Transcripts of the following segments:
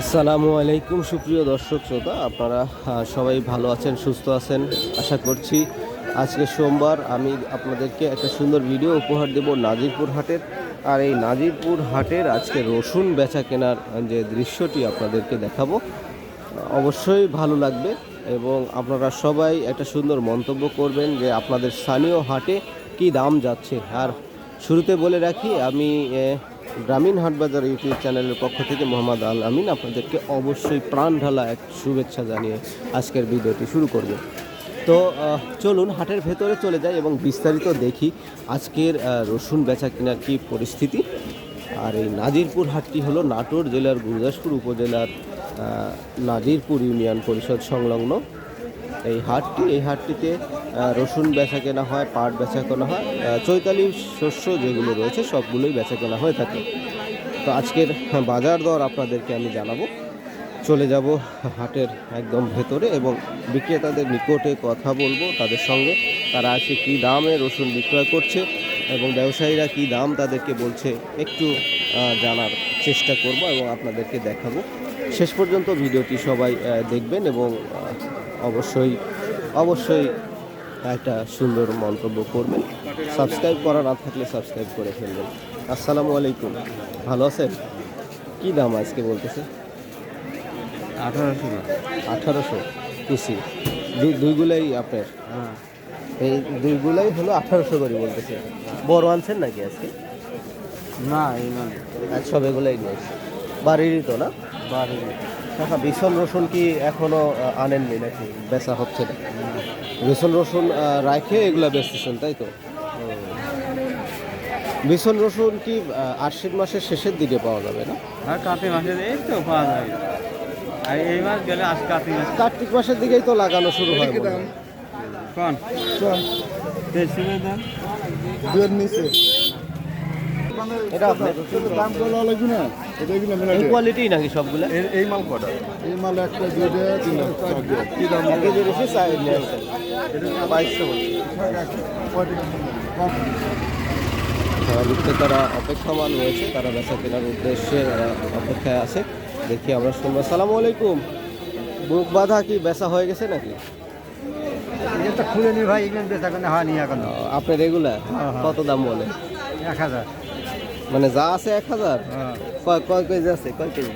আসসালামু আলাইকুম, সুপ্রিয় দর্শক শ্রোতা। আপনারা সবাই ভালো আছেন, সুস্থ আছেন? আশা করছি আজকে সোমবার আমি আপনাদেরকে একটা সুন্দর ভিডিও উপহার দেব নাজিরপুর হাটের। আর এই নাজিরপুর হাটের আজকে রসুন বেচা কেনার যে দৃশ্যটি আপনাদেরকে দেখাবো। অবশ্যই ভালো লাগবে এবং আপনারা সবাই একটা সুন্দর মন্তব্য করবেন যে আপনাদের স্থানীয় হাটে কি দাম যাচ্ছে। আর শুরুতে বলে রাখি, আমি গ্রামীণ হাটবাজার ইউটিউব চ্যানেলের পক্ষ থেকে মোহাম্মদ আল আমিন আপনাদেরকে অবশ্যই প্রাণ ঢালা এক শুভেচ্ছা জানিয়ে আজকের ভিডিওটি শুরু করব। তো চলুন হাটের ভেতরে চলে যাই এবং বিস্তারিত দেখি আজকের রসুন বেচা কেনার কী পরিস্থিতি। আর এই নাজিরপুর হাটটি হলো নাটোর জেলার, গুরুদাসপুর উপজেলার নাজিরপুর ইউনিয়ন পরিষদ সংলগ্ন। এই হাটটি, এই হাটটিতে রসুন বেচা কেনা হয়, পাট বেচা কেনা হয় চৈতালি শস্য যেগুলো রয়েছে সবগুলোই বেচা কেনা হয়ে থাকে। তো আজকের বাজার দর আপনাদেরকে আমি জানাব। চলে যাব হাটের একদম ভেতরে এবং বিক্রেতাদের নিকটে কথা বলব তাদের সঙ্গে। তারা আজকে কী দামে রসুন বিক্রয় করছে এবং ব্যবসায়ীরা কী দাম তাদেরকে বলছে একটু জানার চেষ্টা করব এবং আপনাদেরকে দেখাবো। শেষ পর্যন্ত ভিডিওটি সবাই দেখবেন এবং অবশ্যই অবশ্যই একটা সুন্দর মন্তব্য করবেন। সাবস্ক্রাইব করা না থাকলে সাবস্ক্রাইব করে ফেলবেন। আসসালামু আলাইকুম। ভালো আছেন? কী দাম আজকে বলতেছে? আঠারোশো আঠারোশো পিসি। দুই দুইগুলাই আপনার হ্যাঁ। এই দুইগুলাই হলো আঠারোশো করে বলতেছে। বড় আনছেন নাকি আজকে? না এই মানে সব এগুলাই নিয়েছে। বাড়িরই তো না? বাড়ি কাকা বিছন রসুন কি এখনও আনেননি নাকি? বেচা হচ্ছে না। বিছন রসুন রাখে এগুলা বেচতেছেন তাই তো? বিছন রসুন কি আশ্বিন মাসের শেষের দিকে পাওয়া যাবে না? আর কাতি মাসে এই তো পাওয়া যায় আর এই মাস গেলে আজ কাতি মাস। কার্তিক মাসের দিকেই তো লাগানো শুরু হয় কোন? দুয়ের নিচে। এটা আপনার দাম করা লাগবে না এটা এগুলো মেলা কোয়ালিটি নাকি সবগুলা? এই এই মাল কটা? এই মাল একটা দুইটা তিনটা চারটে কি দাম এক কেজি বেশি চাই নিয়ে আসছেন বাইশশো বলছি যারা বিক্রেতারা অপেক্ষমান রয়েছে তারা বেচা কেনার উদ্দেশ্যে অপেক্ষায় আছে। দেখি আমরা শুনব। সালামু আলাইকুম। বুক বাঁধা কি বেচা হয়ে গেছে নাকি? এটা খুলে নি ভাই এগুলো বেচা কেনা হয়নি এখন। আপনার রেগুলার হ্যাঁ, হ্যাঁ। কত দাম বলে? এক হাজার। মানে যা আছে এক হাজার? হ্যাঁ। কয় কয় কেজি আছে? কয় কেজি?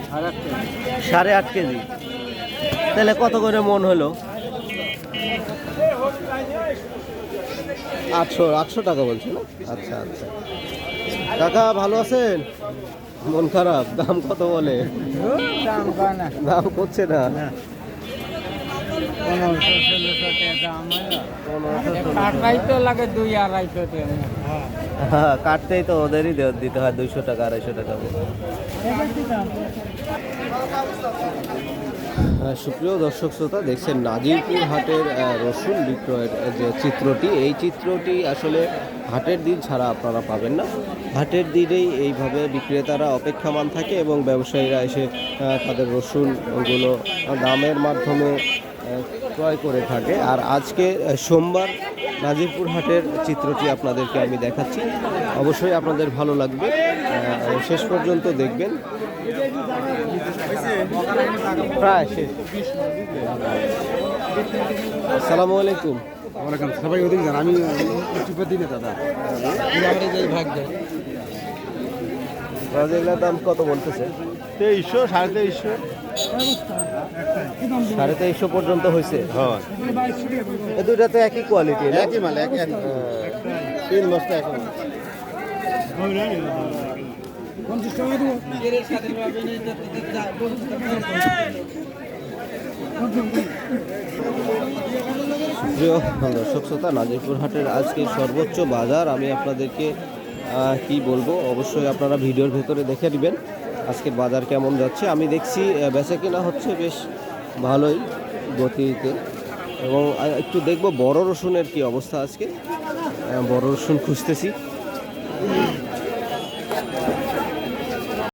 সাড়ে আট কেজি। তাহলে কত করে মন হলো? আটশো আটশো টাকা বলছে না আচ্ছা আচ্ছা। কাকা ভালো আছেন? মন খারাপ? দাম কত বলে? দাম পায় না। দাম করছে না। কাটতেই তো ওদেরই দিতে হয়, দুইশো টাকা, আড়াইশো টাকা সুপ্রিয় দর্শক শ্রোতা, দেখছেন নাজিরপুর হাটের রসুন বিক্রয়ের যে চিত্রটি, এই চিত্রটি আসলে হাটের দিন ছাড়া আপনারা পাবেন না। হাটের দিনেই এইভাবে বিক্রেতারা অপেক্ষামান থাকে এবং ব্যবসায়ীরা এসে তাদের রসুনগুলো দামের মাধ্যমে ক্রয় করে থাকে। আর আজকে সোমবার নাজিরপুর হাটের চিত্রটি আপনাদেরকে আমি দেখাচ্ছি। অবশ্যই আপনাদের ভালো লাগবে। শেষ পর্যন্ত দেখবেন। প্রায় শেষ। আসসালামু আলাইকুম। ওরকম সবাই ওদিকে যান। আমি দিনে দাদা ভাগ দেয় রাজেগলার দাম কত বলতেছে? তেইশশো সাড়ে তেইশশো। সাড়ে তেইশশো পর্যন্ত হয়েছে। হয়। এ দুইটা তো একই কোয়ালিটি একই মাল এক এক তিন বস্তা এক দর্শক শ্রোতা নাজিরপুর হাটের আজকে সর্বোচ্চ বাজার। আমি আপনাদেরকে কি বলব? অবশ্যই আপনারা ভিডিওর ভেতরে দেখে নেবেন আজকের বাজার কেমন যাচ্ছে। আমি দেখছি বেচা কেনা হচ্ছে বেশ ভালোই গতিতে। এবং একটু দেখব বড় রসুনের কি অবস্থা আজকে। বড় রসুন খুঁজতেছি।